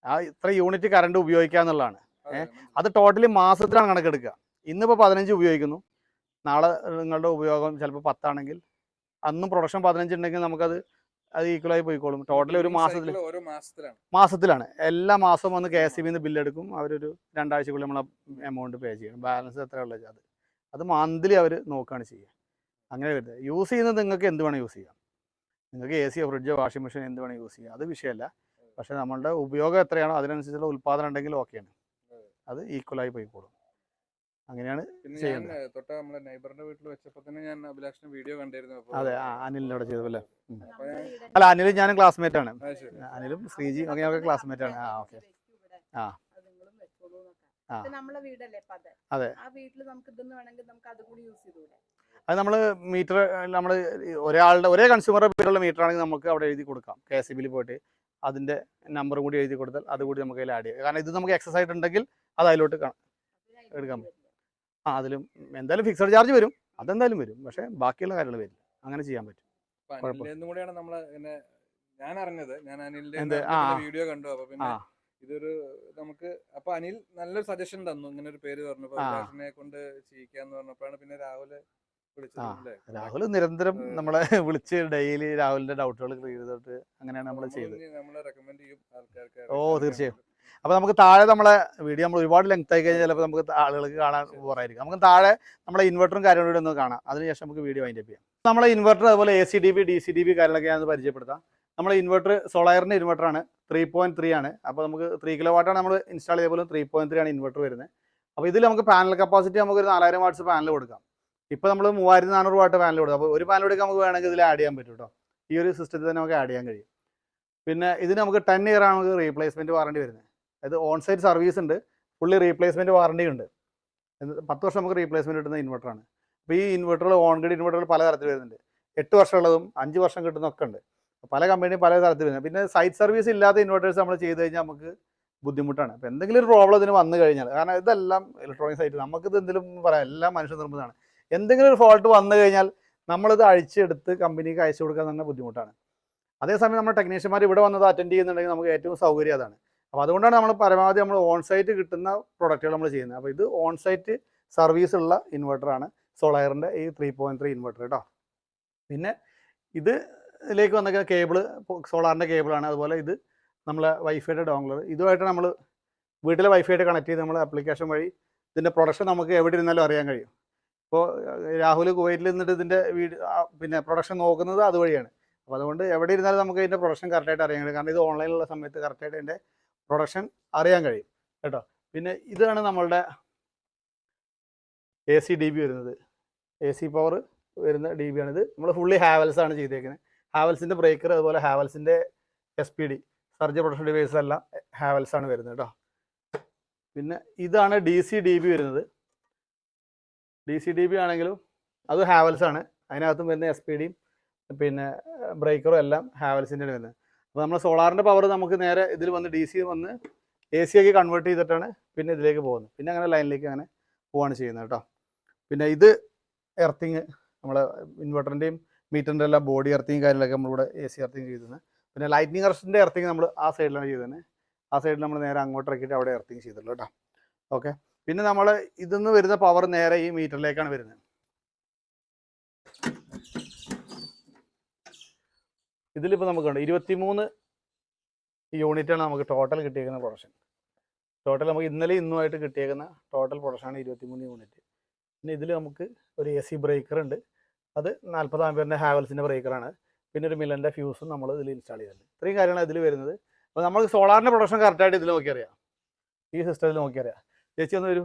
S2: ആ ഇത്ര യൂണിറ്റ് കറണ്ട് ഉപയോഗിക്കുക എന്നുള്ളതാണ്
S4: അതെ,
S2: ഏ?
S4: മനസ്സിലായി.
S2: അത് ടോട്ടലി മാസത്തിലാണ് കണക്കെടുക്കുക. ഇന്നിപ്പോൾ പതിനഞ്ച് ഉപയോഗിക്കുന്നു. നാളെ നിങ്ങളുടെ ഉപയോഗം ചിലപ്പോൾ പത്താണെങ്കിൽ അന്നും പ്രൊഡക്ഷൻ പതിനഞ്ച് ഉണ്ടെങ്കിൽ നമുക്കത് അത് ഈക്വലായി പോയിക്കോളും. ടോട്ടലി ഒരു മാസത്തിൽ
S4: മാസത്തിലാണ്.
S2: എല്ലാ മാസവും വന്ന് കെ എസ് സി ബിന്ന് ബില്ലെടുക്കും അവരൊരു രണ്ടാഴ്ചക്കുള്ളിൽ നമ്മൾ എമൗണ്ട് പേ ചെയ്യണം ബാലൻസ് എത്ര ഉള്ളത് അത്? അത് മന്ത്ലി അവർ നോക്കുകയാണ് ചെയ്യുക അങ്ങനെ വരുന്നത് യൂസ് ചെയ്യുന്നത് നിങ്ങൾക്ക് എന്ത് വേണം യൂസ് ചെയ്യാം. നിങ്ങൾക്ക് എ സിയോ ഫ്രിഡ്ജോ വാഷിംഗ് മെഷീൻ എന്ത് വേണം യൂസ് ചെയ്യാം. അത് വിഷയമല്ല. പക്ഷേ നമ്മളുടെ ഉപയോഗം എത്രയാണോ അതിനനുസരിച്ചുള്ള ഉൽപ്പാദനം ഉണ്ടെങ്കിൽ ഓക്കെയാണ് അത് ഈക്വലായി പോയിക്കോളും. അങ്ങനെയാണ് ചെയ്യുന്നത്.
S4: തൊട്ട നമ്മളെ നൈബറിന്റെ വീട്ടിൽ വെച്ചപ്പോ തന്നെ ഞാൻ അഭിലാഷിന്റെ വീഡിയോ കണ്ടിരുന്നു.
S2: അതെ അനിലിനോട് ചെയ്തല്ലേ
S4: ഞാൻ-
S2: അല്ല അനിൽ ഞാനും ക്ലാസ്മേറ്റ് ആണ്. അനിലും ശ്രീജി ഒക്കെ ഞങ്ങൾക്ക് ക്ലാസ്മേറ്റ് ആണ്. ആ ഓക്കെ. ആ.
S1: അത്?
S2: അതെ.
S1: ആ വീട്ടിൽ നമുക്ക് ഇതൊന്നും വേണമെങ്കിൽ നമുക്ക് അത് കൂടി യൂസ് ചെയ്തൂടെ
S2: അത് നമ്മൾ മീറ്റർ നമ്മൾ ഒരാളുടെ ഒരേ കൺസ്യൂമറുടെ പേരുള്ള മീറ്റർ ആണെങ്കിൽ നമുക്ക് അവിടെ എഴുതി കൊടുക്കാം. കെ എസ് ബിയിൽ പോയിട്ട് അതിന്റെ നമ്പർ കൂടി എഴുതി കൊടുത്താൽ അതുകൂടി നമുക്ക് അതിൽ ആഡ് ചെയ്യാം. കാരണം ഇത് നമുക്ക് എക്സസ് ഉണ്ടെങ്കിൽ അത് അതിലോട്ട് എടുക്കാൻ
S1: വരില്ല.
S2: ആ അതിലും എന്തായാലും ഫിക്സഡ് ചാർജ് വരും. അതെന്തായാലും വരും. പക്ഷേ ബാക്കിയുള്ള കാര്യങ്ങൾ വരില്ല. അങ്ങനെ ചെയ്യാൻ പറ്റും.
S4: കൂടെയാണ് നമ്മളെ ഞാൻ അറിഞ്ഞത് ഞാൻ അനിലിന്റെ വീഡിയോ കണ്ടു. അപ്പൊ പിന്നെ ഇതൊരു നമുക്ക് അപ്പൊ അനിൽ നല്ലൊരു സജഷൻ തന്നു. ഇങ്ങനെ ഒരു പേര് പറഞ്ഞു. അപ്പൊ
S2: ആ.
S4: അഭിലാഷിനെ കൊണ്ട് ചെയ്യിക്കാന്ന് പറഞ്ഞപ്പോഴാണ് പിന്നെ രാഹുൽ.
S2: രാഹുൽ നിരന്തരം നമ്മളെ വിളിച്ച് ഡെയിലി രാഹുലിന്റെ ഡൗട്ടുകൾ ക്ലിയർ ചെയ്തിട്ട് അങ്ങനെയാണ് നമ്മൾ
S4: ചെയ്യുന്നത്
S2: ചെയ്തത്. ഓ, തീർച്ചയായും. അപ്പോൾ നമുക്ക് താഴെ നമ്മളെ വീഡിയോ നമ്മൾ ഒരുപാട് ലെങ്ത് ആയി കഴിഞ്ഞാൽ ചിലപ്പോൾ നമുക്ക് ആളുകൾക്ക് കാണാൻ ബോറായിരിക്കും. നമുക്ക് താഴെ നമ്മളെ ഇൻവെർട്ടറും കാര്യങ്ങളും കൂടി ഒന്ന് കാണാം. അതിനുശേഷം നമുക്ക് വീഡിയോ വൈൻഡ് ചെയ്യാം. നമ്മളെ ഇൻവെർട്ടർ അതുപോലെ A C D B D C D B കാര്യങ്ങളൊക്കെ ഞാൻ പരിചയപ്പെടുത്താം. നമ്മളെ ഇൻവെർട്ടർ സോളാറിന്റെ ഇൻവെർട്ടറാണ് ത്രീ പോയിന്റ് ത്രീ ആണ്. അപ്പോൾ നമുക്ക് ത്രീ കിലോ വാട്ടാണ് നമ്മൾ ഇൻസ്റ്റാൾ ചെയ്ത പോലും ത്രീ പോയിന്റ് ത്രീ ആണ് ഇൻവെർട്ടർ വരുന്നത്. അപ്പോൾ ഇതിൽ നമുക്ക് പാനൽ കപ്പാസിറ്റി നമുക്ക് ഒരു നാലായിരം വാട്ട്സ് പാനൽ കൊടുക്കാം. ഇപ്പോൾ നമ്മൾ മൂവായിരത്തി നാനൂറ് വാട്ട് പാനൽ കൊടുക്കാം. അപ്പോൾ ഒരു പാനൽ കൊടുക്കാൻ നമുക്ക് വേണമെങ്കിൽ ഇതിൽ ആഡ് ചെയ്യാൻ പറ്റും കേട്ടോ ഈ ഒരു സിസ്റ്റത്തിൽ തന്നെ നമുക്ക് ആഡ് ചെയ്യാൻ കഴിയും. പിന്നെ ഇതിന് നമുക്ക് ടെൻ ഇയർ ആണ് നമുക്ക് റീപ്ലേസ്മെന്റ് വാറണ്ടി വരുന്നത്. അതായത് ഓൺ സൈറ്റ് സർവീസ് ഉണ്ട് ഫുള്ളി റീപ്ലേസ്മെന്റ് വാറണ്ടി ഉണ്ട്. പത്ത് വർഷം നമുക്ക് റീപ്ലേസ്മെന്റ് കിട്ടുന്ന ഇൻവെർട്ടറാണ് അപ്പോൾ ഈ ഇൻവെർട്ടറുകൾ ഓൺ ഗ്രിഡ് ഇൻവെർട്ടറുകൾ പല തരത്തിൽ വരുന്നുണ്ട്. എട്ട് വർഷമുള്ളതും അഞ്ച് വർഷം കിട്ടുന്നതൊക്കെ ഉണ്ട്. പല കമ്പനിയും പല തരത്തിൽ വരുന്നത് പിന്നെ സൈറ്റ് സർവീസ് ഇല്ലാത്ത ഇൻവെർട്ടേഴ്സ് നമ്മൾ ചെയ്ത് കഴിഞ്ഞാൽ നമുക്ക് ബുദ്ധിമുട്ടാണ്. അപ്പോൾ എന്തെങ്കിലും ഒരു പ്രോബ്ലം ഇതിന് വന്നു കഴിഞ്ഞാൽ കാരണം ഇതെല്ലാം ഇലക്ട്രോണിക് സൈറ്റ് നമുക്കിത് എന്തെങ്കിലും പറയാം എല്ലാം മനുഷ്യ നിർമ്മിതമാണ് എന്തെങ്കിലും ഒരു ഫോൾട്ട് വന്നു കഴിഞ്ഞാൽ നമ്മളിത് അഴിച്ചെടുത്ത് കമ്പനിക്ക് അയച്ചു കൊടുക്കാൻ തന്നെ ബുദ്ധിമുട്ടാണ്. അതേസമയം നമ്മുടെ ടെക്നീഷ്യന്മാർ ഇവിടെ വന്നത് അറ്റൻഡ് ചെയ്യുന്നുണ്ടെങ്കിൽ നമുക്ക് ഏറ്റവും സൗകര്യം അതാണ്. അപ്പോൾ അതുകൊണ്ടാണ് നമ്മൾ പരമാവധി നമ്മൾ ഓൺ സൈറ്റ് കിട്ടുന്ന പ്രൊഡക്റ്റുകൾ നമ്മൾ ചെയ്യുന്നത്. അപ്പോൾ ഇത് ഓൺ സൈറ്റ് സർവീസ് ഉള്ള ഇൻവെർട്ടറാണ് സോളയറിന്റെ ഈ ത്രീ പോയിന്റ് ത്രീ ഇൻവെർട്ടർ കേട്ടോ പിന്നെ ഇത് ഇതിലേക്ക് വന്ന കേബിൾ സോളാറിന്റെ കേബിളാണ് അതുപോലെ ഇത് നമ്മളെ വൈഫൈയുടെ ഡോങ്ലർ ഇതുമായിട്ട് നമ്മൾ വീട്ടിലെ വൈഫൈയായിട്ട് കണക്ട് ചെയ്ത് നമ്മൾ ആപ്ലിക്കേഷൻ വഴി ഇതിന്റെ പ്രൊഡക്ഷൻ നമുക്ക് എവിടെ ഇരുന്നാലും അറിയാൻ കഴിയും. ഇപ്പോൾ രാഹുൽ കുവൈറ്റിൽ നിന്നിട്ട് ഇതിന്റെ വീട് പിന്നെ പ്രൊഡക്ഷൻ നോക്കുന്നത് അതുവഴിയാണ്. അപ്പോൾ അതുകൊണ്ട് എവിടെ ഇരുന്നാലും നമുക്ക് ഇതിന്റെ പ്രൊഡക്ഷൻ കറക്റ്റായിട്ട് അറിയാൻ കഴിയും. കാരണം ഇത് ഓൺലൈനിലുള്ള സമയത്ത് കറക്റ്റായിട്ട് ഇതിന്റെ പ്രൊഡക്ഷൻ അറിയാൻ കഴിയും കേട്ടോ? പിന്നെ ഇതാണ് നമ്മളുടെ എ സി ഡി ബി വരുന്നത്. എ സി പവർ വരുന്ന ഡി ബി ആണിത്. നമ്മൾ ഫുള്ളി ഹാവൽസ് ആണ് ചെയ്തേക്കുന്നത് ഹാവൽസിന്റെ ബ്രേക്കർ അതുപോലെ ഹാവൽസിന്റെ S P D surge production device എല്ലാം ഹാവൽസ് ആണ് വരുന്നത് കേട്ടോ? പിന്നെ ഇതാണ് ഡി സി ഡി ബി വരുന്നത്. ഡി സി ഡി ബി ആണെങ്കിലും അത് ഹാവൽസ് ആണ്. അതിനകത്തും വരുന്ന എസ് പി ഡിയും പിന്നെ ബ്രേക്കറും എല്ലാം ഹാവൽസിന്റെ വരുന്നത്. അപ്പോൾ നമ്മൾ സോളാറിന്റെ പവർ നമുക്ക് നേരെ ഇതിൽ വന്ന് ഡി സി വന്ന് എ സി ആക്കി കൺവേർട്ട് ചെയ്തിട്ടാണ് പിന്നെ ഇതിലേക്ക് പോകുന്നത്. പിന്നെ അങ്ങനെ ലൈനിലേക്ക് അങ്ങനെ പോവാണ് ചെയ്യുന്നത് കേട്ടോ. പിന്നെ ഇത് എർത്തിങ് നമ്മളെ ഇൻവെർട്ടറിന്റെയും മീറ്ററിന്റെ എല്ലാം ബോഡി എർത്തിങ് കാര്യങ്ങളൊക്കെ നമ്മളിവിടെ എ സി എർത്തിങ് ചെയ്തത് പിന്നെ ലൈറ്റിനിങ് അറസ്റ്റിന്റെ എർത്തിങ് നമ്മൾ ആ സൈഡിലാണ് ചെയ്തത്. ആ സൈഡിൽ നമ്മൾ നേരെ അങ്ങോട്ട് ഇറക്കിയിട്ട് അവിടെ എർത്തിങ് ചെയ്തിട്ടുള്ളൂ കേട്ടോ. ഓക്കെ പിന്നെ നമ്മൾ ഇതിൽ നിന്ന് വരുന്ന പവർ നേരെ ഈ മീറ്ററിലേക്കാണ് വരുന്നത്. ഇതിലിപ്പോൾ നമുക്ക് ഉണ്ട് ഇരുപത്തിമൂന്ന് യൂണിറ്റാണ് നമുക്ക് ടോട്ടൽ കിട്ടിയേക്കുന്ന പ്രൊഡക്ഷൻ ടോട്ടൽ നമുക്ക് ഇന്നലെ ഇന്നുമായിട്ട് കിട്ടിയേക്കുന്ന ടോട്ടൽ പ്രൊഡക്ഷനാണ് ഇരുപത്തിമൂന്ന് യൂണിറ്റ്. പിന്നെ ഇതിൽ നമുക്ക് ഒരു എ സി ബ്രേക്കർ ഉണ്ട്. അത് നാൽപ്പത് ആമ്പിയറിന്റെ ഹാവൽസിന്റെ ബ്രേക്കറാണ് പിന്നെ ഒരു മില്ലന്റെ ഫ്യൂസും നമ്മൾ ഇതിൽ ഇൻസ്റ്റാൾ ചെയ്തിട്ടുണ്ട്. ഇത്രയും കാര്യങ്ങളാണ് ഇതിൽ വരുന്നത്. അപ്പോൾ നമ്മൾ സോളാറിന്റെ പ്രൊഡക്ഷൻ കറക്റ്റായിട്ട് ഇതിൽ നോക്കിയറിയാം. ഈ സിസ്റ്റത്തിൽ നോക്കിയറിയാം. ചേച്ചി ഒന്ന് വരൂ.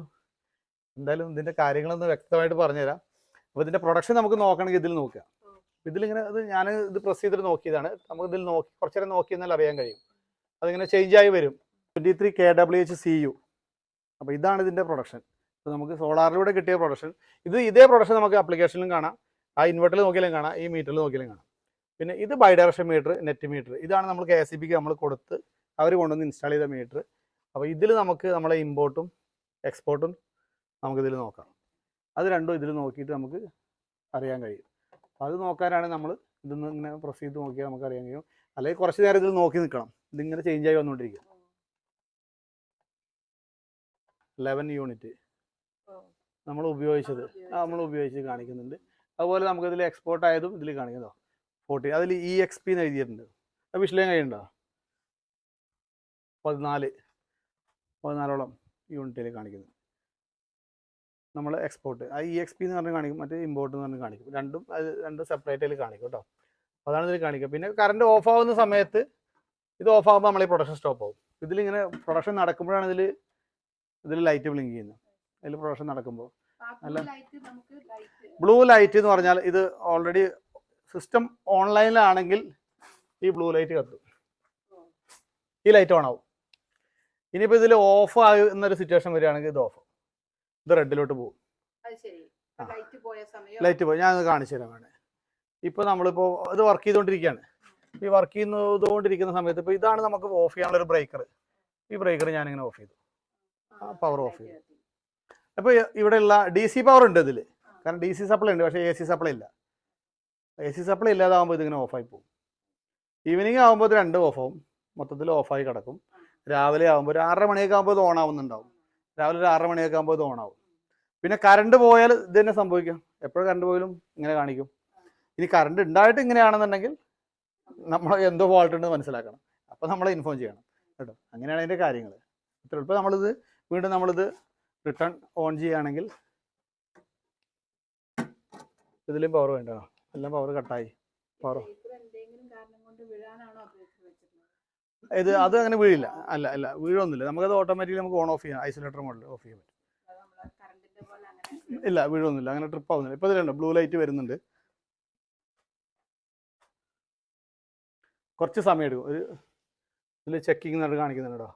S2: എന്തായാലും ഇതിന്റെ കാര്യങ്ങളൊന്ന് വ്യക്തമായിട്ട് പറഞ്ഞുതരാം. അപ്പോൾ ഇതിന്റെ പ്രൊഡക്ഷൻ നമുക്ക് നോക്കണമെങ്കിൽ ഇതിൽ നോക്കുക ഇതിലിങ്ങനെ അത് ഞാൻ ഇത് പ്രസ് ചെയ്തിട്ട് നോക്കിയതാണ്. നമുക്ക് ഇതിൽ നോക്കി കുറച്ചു നേരം നോക്കി എന്നാൽ അറിയാൻ കഴിയും. അതിങ്ങനെ ചേഞ്ച് ആയി വരും. Twenty three K W H C U അപ്പോൾ ഇതാണ് ഇതിന്റെ പ്രൊഡക്ഷൻ അപ്പോൾ നമുക്ക് സോളാറിലൂടെ കിട്ടിയ പ്രൊഡക്ഷൻ ഇത് ഇതേ പ്രൊഡക്ഷൻ നമുക്ക് ആപ്ലിക്കേഷനിലും കാണാം. ആ ഇൻവെർട്ടറിൽ നോക്കിയാലും കാണാം. ഈ മീറ്ററിൽ നോക്കിയാലും കാണാം. പിന്നെ ഇത് ബൈഡയറക്ഷൻ മീറ്റർ നെറ്റ് മീറ്റർ ഇതാണ് നമ്മൾ കെ എസ് ബിക്ക് നമ്മൾ കൊടുത്ത് അവർ കൊണ്ടുവന്ന് ഇൻസ്റ്റാൾ ചെയ്ത മീറ്റർ അപ്പോൾ ഇതിൽ നമുക്ക് നമ്മളെ ഇമ്പോർട്ടും എക്സ്പോർട്ടും നമുക്കിതിൽ നോക്കാം. അത് രണ്ടും ഇതിൽ നോക്കിയിട്ട് നമുക്ക് അറിയാൻ കഴിയും. അത് നോക്കാനാണ് നമ്മൾ ഇതൊന്ന് ഇങ്ങനെ പ്രസ് ചെയ്ത് നോക്കിയാൽ നമുക്ക് അറിയാൻ കഴിയും. അല്ലെങ്കിൽ കുറച്ച് നേരം ഇതിൽ നോക്കി നിൽക്കണം ഇതിങ്ങനെ ചേഞ്ച് ആയി വന്നുകൊണ്ടിരിക്കും ലെവൻ യൂണിറ്റ് നമ്മൾ ഉപയോഗിച്ചത്. നമ്മൾ ഉപയോഗിച്ച് കാണിക്കുന്നുണ്ട്. അതുപോലെ നമുക്ക് നമുക്കിതിൽ എക്സ്പോർട്ട് ആയതും ഇതിൽ കാണിക്കുന്നോ ഫോർട്ടി അതിൽ ഇ എക്സ് പി എന്ന് എഴുതിയിട്ടുണ്ട്. അത് വിഷയം കഴിയുണ്ടോ പതിനാല്. പതിനാലോളം യൂണിറ്റിൽ കാണിക്കുന്നത് നമ്മൾ എക്സ്പോർട്ട് ആ ഇ എക്സ് പി എന്ന് പറഞ്ഞ് കാണിക്കും മറ്റേ ഇമ്പോർട്ട് എന്ന് പറഞ്ഞ് കാണിക്കും. രണ്ടും അത് രണ്ടും സെപ്പറേറ്റ് ആയിട്ട് കാണിക്കും കേട്ടോ അതാണ് ഇതിൽ കാണിക്കുക പിന്നെ കറണ്ട് ഓഫ് ആവുന്ന സമയത്ത് ഇത് ഓഫ് ആകുമ്പോൾ നമ്മൾ ഈ പ്രൊഡക്ഷൻ സ്റ്റോപ്പ് ആവും. ഇതിലിങ്ങനെ പ്രൊഡക്ഷൻ നടക്കുമ്പോഴാണ് ഇതിൽ ഇതിൽ ലൈറ്റ് ബ്ലിങ്ക് ചെയ്യുന്നത്. അതിൽ പ്രൊഡക്ഷൻ നടക്കുമ്പോൾ അല്ല. ബ്ലൂ ലൈറ്റ് എന്ന് പറഞ്ഞാൽ ഇത് ഓൾറെഡി സിസ്റ്റം ഓൺലൈനിലാണെങ്കിൽ ഈ ബ്ലൂ ലൈറ്റ് കത്തും. ഈ ലൈറ്റ് ഓൺ ആവും. ഇനിയിപ്പോൾ ഇതിൽ ഓഫ് ആകുന്നൊരു സിറ്റുവേഷൻ വരികയാണെങ്കിൽ ഇത് ഓഫ് ഇത് റെഡിലോട്ട് പോകും.
S1: ലൈറ്റ് പോയ
S2: ഞാൻ കാണിച്ചു തരാം വേണേ ഇപ്പോൾ നമ്മളിപ്പോൾ ഇത് വർക്ക് ചെയ്തുകൊണ്ടിരിക്കുകയാണ് ഈ വർക്ക് ചെയ്തുകൊണ്ടിരിക്കുന്ന സമയത്ത് ഇപ്പൊ ഇതാണ് നമുക്ക് ഓഫ് ചെയ്യാനുള്ള ഒരു ബ്രേക്കർ ഈ ബ്രേക്കർ ഞാൻ ഇങ്ങനെ ഓഫ് ചെയ്തു. ആ, പവർ ഓഫ് ചെയ്തു. അപ്പോൾ ഇവിടെയുള്ള ഡി സി പവർ ഉണ്ട് ഇതിൽ. കാരണം ഡി സി സപ്ലൈ ഉണ്ട് പക്ഷേ എ സി സപ്ലൈ ഇല്ല. എ സി സപ്ലൈ ഇല്ലാതാകുമ്പോൾ ഇതിങ്ങനെ ഓഫായി പോകും. ഈവനിങ് ആകുമ്പോൾ രണ്ട് രണ്ടും ഓഫ് ആവും. മൊത്തത്തിൽ ഓഫായി കിടക്കും. രാവിലെ ആകുമ്പോൾ ഒരു ആറര മണിയൊക്കെ ആകുമ്പോൾ ഇത് ഓൺ ആവുന്നുണ്ടാവും. രാവിലെ ഒരു ആറര മണിയൊക്കെ ആകുമ്പോൾ ഇത് ഓൺ ആവും പിന്നെ കറണ്ട് പോയാൽ ഇത് തന്നെ സംഭവിക്കും. എപ്പോഴും കറണ്ട് പോയാലും ഇങ്ങനെ കാണിക്കും. ഇനി കറണ്ട് ഉണ്ടായിട്ട് ഇങ്ങനെയാണെന്നുണ്ടെങ്കിൽ നമ്മൾ എന്തോ ഫോൾട്ട് ഉണ്ടെന്ന് മനസ്സിലാക്കണം. അപ്പോൾ നമ്മൾ ഇൻഫോം ചെയ്യണം കേട്ടോ. അങ്ങനെയാണ് അതിന്റെ കാര്യങ്ങൾ ഇത്ര ഇപ്പോൾ നമ്മളിത് വീണ്ടും നമ്മളിത് റിട്ടേൺ ഓൺ ചെയ്യുകയാണെങ്കിൽ ഇതിലും പവർ വേണ്ട? എല്ലാം പവർ കട്ടായി Power.
S1: എന്തെങ്കിലും കാരണം കൊണ്ട് വീഴാനാണോ ബ്രേക്കർ വെച്ചിട്ടുള്ളത്
S2: ഇത് അത് അങ്ങനെ വീഴില്ല. അല്ല അല്ല വീഴൊന്നുമില്ല. നമുക്കത് ഓട്ടോമാറ്റിക്കലി നമുക്ക് ഓൺ ഓഫ് ചെയ്യാം. ഐസൊലേറ്റർ മോഡിൽ ഓഫ് ചെയ്യാൻ പറ്റും. ഇല്ല വീഴൊന്നുമില്ല. അങ്ങനെ ട്രിപ്പ് ആവുന്നില്ല. ഇപ്പോൾ ഇതിലുണ്ട് ബ്ലൂ ലൈറ്റ് വരുന്നുണ്ട്. കുറച്ച് സമയം എടുക്കും. ഒരു ഇതിൽ ചെക്കിങ് നട കാണിക്കുന്നുണ്ട്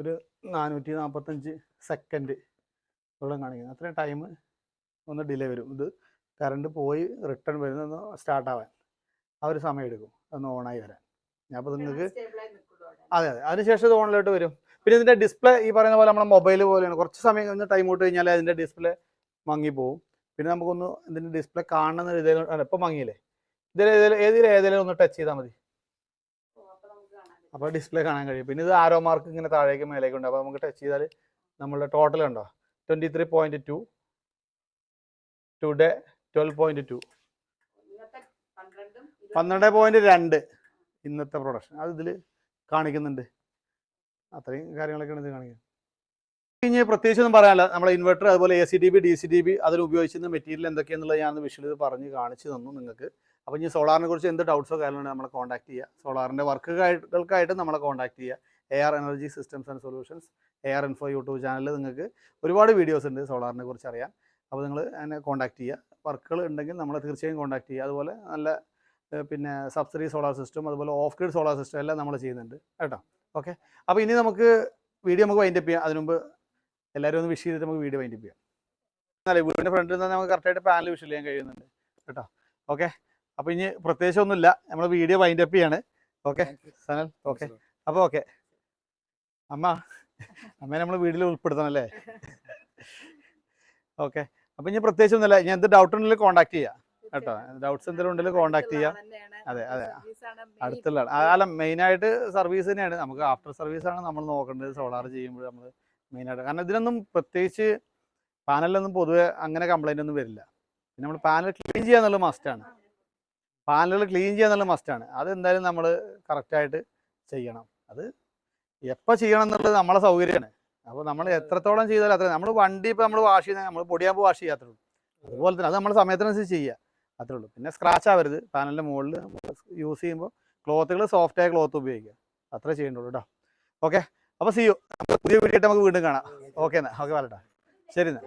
S2: ഒരു നാനൂറ്റി നാൽപ്പത്തഞ്ച് സെക്കൻഡ് ഇവിടെ കാണിക്കുന്നത് അത്രയും ടൈം ഒന്ന് ഡിലേ വരും. ഇത് കറണ്ട് പോയി റിട്ടേൺ വരുന്ന സ്റ്റാർട്ട് ആവാൻ. ആ ഒരു സമയം എടുക്കും. അതൊന്ന് ഓണായി വരാൻ. അപ്പോൾ നിങ്ങൾക്ക് അതെ അതെ അതിനുശേഷം ഇത് ഓണിലോട്ട് വരും. പിന്നെ ഇതിന്റെ ഡിസ്പ്ലേ ഈ പറയുന്ന പോലെ നമ്മുടെ മൊബൈൽ പോലെയാണ്. കുറച്ച് സമയം കഴിഞ്ഞ ടൈം ഔട്ട് കഴിഞ്ഞാൽ അതിന്റെ ഡിസ്പ്ലേ മങ്ങിപ്പോവും പിന്നെ നമുക്കൊന്ന് ഇതിന്റെ ഡിസ്പ്ലേ കാണുന്ന രീതിയിലാണ് അല്ല ഇപ്പം മങ്ങിയില്ലേ? ഇതിൽ ഏതെങ്കിലും ഏതിലും ഏതെങ്കിലും ഒന്ന് ടച്ച് ചെയ്താൽ മതി.
S1: അപ്പൊ
S2: അപ്പോൾ ഡിസ്പ്ലേ കാണാൻ കഴിയും. പിന്നെ ഇത് ആരോ മാർക്ക് ഇങ്ങനെ താഴേക്ക് മേലേക്ക് ഉണ്ട്. അപ്പോൾ നമുക്ക് ടച്ച് ചെയ്താൽ നമ്മളുടെ ടോട്ടൽ ഉണ്ടോ twenty three point two today twelve point two
S1: പന്ത്രണ്ട്
S2: പോയിന്റ് രണ്ട്. ഇന്നത്തെ പ്രൊഡക്ഷൻ അത് ഇതിൽ കാണിക്കുന്നുണ്ട്. അത്രയും കാര്യങ്ങളൊക്കെയാണ് ഇത് കാണിക്കുന്നത്. ഇനി പ്രത്യേകിച്ച് ഒന്നും പറയാനില്ല. നമ്മളെ ഇൻവെർട്ടർ അതുപോലെ A C D B D C D B അതിൽ ഉപയോഗിച്ചിരുന്ന മെറ്റീരിയൽ എന്തൊക്കെയാണെന്നുള്ളത് ഞാൻ വിഷ്വൽ പറഞ്ഞ് കാണിച്ചു തന്നു നിങ്ങൾക്ക്. അപ്പോൾ ഇനി സോളാറിനെ കുറിച്ച് എന്ത് ഡൗട്ട്സോ കാര്യങ്ങളുണ്ടെങ്കിൽ നമ്മളെ കോൺടാക്ട് ചെയ്യുക. സോളാറിന്റെ വർക്കുകൾക്കായിട്ട് നമ്മളെ കോൺടാക്ട് ചെയ്യുക. A R energy systems and solutions A R info YouTube ചാനലിൽ നിങ്ങൾക്ക് ഒരുപാട് വീഡിയോസ് ഉണ്ട് സോളാറിനെ കുറിച്ച് അറിയാൻ. അപ്പോൾ നിങ്ങൾ എന്നെ കോൺടാക്ട് ചെയ്യുക. വർക്കുകൾ ഉണ്ടെങ്കിൽ നമ്മളെ തീർച്ചയായും കോൺടാക്ട് ചെയ്യുക. അതുപോലെ നല്ല പിന്നെ സബ്സിഡി സോളാർ സിസ്റ്റം അതുപോലെ ഓഫ് ഗ്രിഡ് സോളാർ സിസ്റ്റം എല്ലാം നമ്മൾ ചെയ്യുന്നുണ്ട്. കേട്ടോ? ഓക്കെ. അപ്പോൾ ഇനി നമുക്ക് വീഡിയോ നമുക്ക് വൈൻഡപ്പ് ചെയ്യാം. അതിനുമുമ്പ് എല്ലാവരും ഒന്ന് വിഷ് ചെയ്തിട്ട് നമുക്ക് വീഡിയോ വൈൻഡപ്പ് ചെയ്യാം. എന്നാലേ വീടിന്റെ ഫ്രണ്ടിൽ നിന്ന് നമുക്ക് കറക്റ്റായിട്ട് പാനൽ വിഷ് ചെയ്യാൻ കഴിയുന്നുണ്ട്. കേട്ടോ? ഓക്കെ? അപ്പോൾ ഇനി പ്രത്യേകിച്ച് ഒന്നുമില്ല. നമ്മൾ വീഡിയോ വൈൻഡപ്പ് ചെയ്യാണ്. ഓക്കെ? സനൽ ഓക്കെ? അപ്പോൾ ഓക്കെ. അമ്മ അമ്മയെ നമ്മൾ വീട്ടിൽ ഉൾപ്പെടുത്തണം അല്ലേ? [LAUGHS] ഓക്കെ. അപ്പോൾ ഇനി പ്രത്യേകിച്ച് ഒന്നുമില്ല. ഇനി എന്ത് ഡൗട്ട് ഉണ്ടെങ്കിൽ കോൺടാക്ട് ചെയ്യാം. കേട്ടോ. ഡൗട്ട്സ് എന്തെങ്കിലും ഉണ്ടെങ്കിൽ കോൺടാക്ട് ചെയ്യാം. അതെ, അതെ. അടുത്തുള്ള അല്ല മെയിനായിട്ട് സർവീസ് തന്നെയാണ്. നമുക്ക് ആഫ്റ്റർ സർവീസ് ആണ് നമ്മൾ നോക്കേണ്ടത്. സോളാർ ചെയ്യുമ്പോൾ നമ്മൾ മെയിൻ മെയിനായിട്ട് കാരണം ഇതിനൊന്നും പ്രത്യേകിച്ച് പാനലിലൊന്നും പൊതുവെ അങ്ങനെ കംപ്ലൈന്റ് ഒന്നും വരില്ല. പിന്നെ നമ്മൾ പാനൽ ക്ലീൻ ചെയ്യുക എന്നുള്ളത് മസ്റ്റാണ് പാനലുകൾ ക്ലീൻ ചെയ്യുക എന്നുള്ളത് മസ്റ്റാണ് അത് എന്തായാലും നമ്മൾ കറക്റ്റായിട്ട് ചെയ്യണം. അത് എപ്പോൾ ചെയ്യണം എന്നുള്ളത് നമ്മളെ സൗകര്യമാണ്. അപ്പോൾ നമ്മൾ എത്രത്തോളം ചെയ്താലും അത്ര നമ്മൾ വണ്ടി ഇപ്പോൾ നമ്മൾ വാഷ് ചെയ്യുന്ന നമ്മൾ പൊടിയാകുമ്പോൾ വാഷ് ചെയ്യാത്തുള്ളൂ അതുപോലെ തന്നെ അത് നമ്മൾ സമയത്തിനനുസരിച്ച് ചെയ്യുക അത്രേ ഉള്ളൂ. പിന്നെ സ്ക്രാച്ച് ആവരുത്. പാനലിന്റെ മുകളിൽ യൂസ് ചെയ്യുമ്പോൾ ക്ലോത്തുകൾ സോഫ്റ്റ് ആയ ക്ലോത്ത് ഉപയോഗിക്കുക. അത്രേ ചെയ്യേണ്ടുള്ളൂ കേട്ടോ ഓക്കെ അപ്പോൾ സി യു പുതിയ ആയിട്ട് നമുക്ക് വീണ്ടും കാണാം. ഓക്കെ എന്നാൽ ഓക്കെ പറയട്ടെ ശരി എന്നാൽ